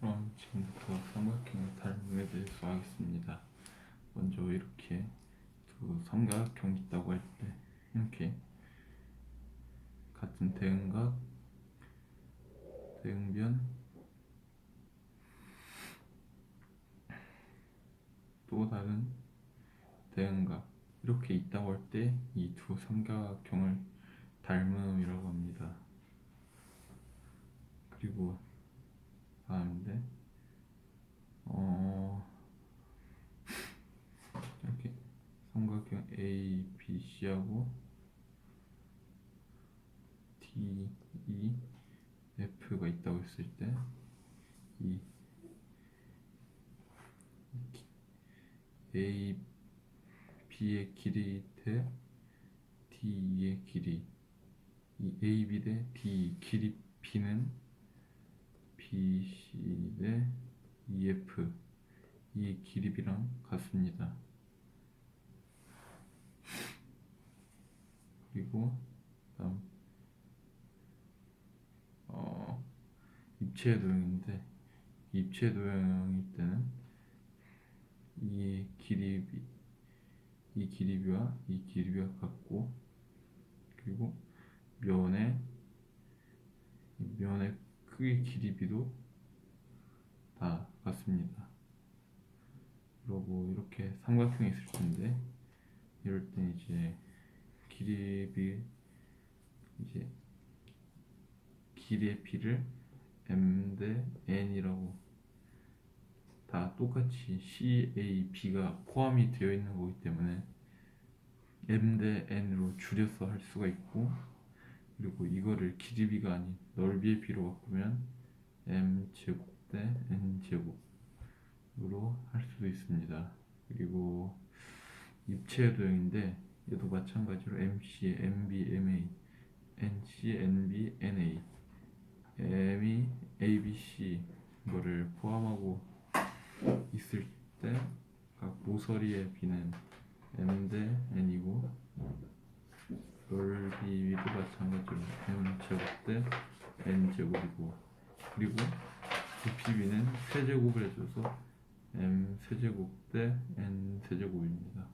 그럼 지금부터 삼각형의 닮음에 대해서 하겠습니다. 먼저 이렇게 두 삼각형이 있다고 할 때 이렇게 같은 대응각, 대응변, 또 다른 대응각 이렇게 있다고 할 때 이 두 삼각형을 닮음이라고 합니다. 그리고 다음인데. 어 이렇게 삼각형 A, B, C하고 D, E, F가 있다고 했을 때 이 A, B의 길이 대 D의 길이. 이 AB 대 D 길이 B는 BC 대 EF 이 길이 B랑 같습니다. 그리고 다음 어 입체 도형인데 입체 도형일 때는 이 B 이 B와 이 B가 같고 그리고 이 면의 크기 길이 B도 다 같습니다. 그리고 이렇게 삼각형이 있을 텐데 이럴 때 이제 길이 B 이제 길이의 B를 M 대 N이라고 다 똑같이 C, A, B가 포함이 되어 있는 거기 때문에 M 대 N으로 줄여서 할 수가 있고 그리고 이거를 길이 B가 아닌 넓이의 B로 바꾸면 M 제곱 대 N 제곱으로 할 수도 있습니다. 그리고 입체 도형인데 얘도 마찬가지로 MC, MB, MA, NC, NB, NA, M이 A, B, C 이거를 포함하고 있을 때 각 모서리의 B는 M 대 N이고 넓이도 마찬가지로 M 제곱 대 N 제곱이고 그리고 부피비는 세제곱을 해줘서 M 세제곱 대 N 세제곱입니다.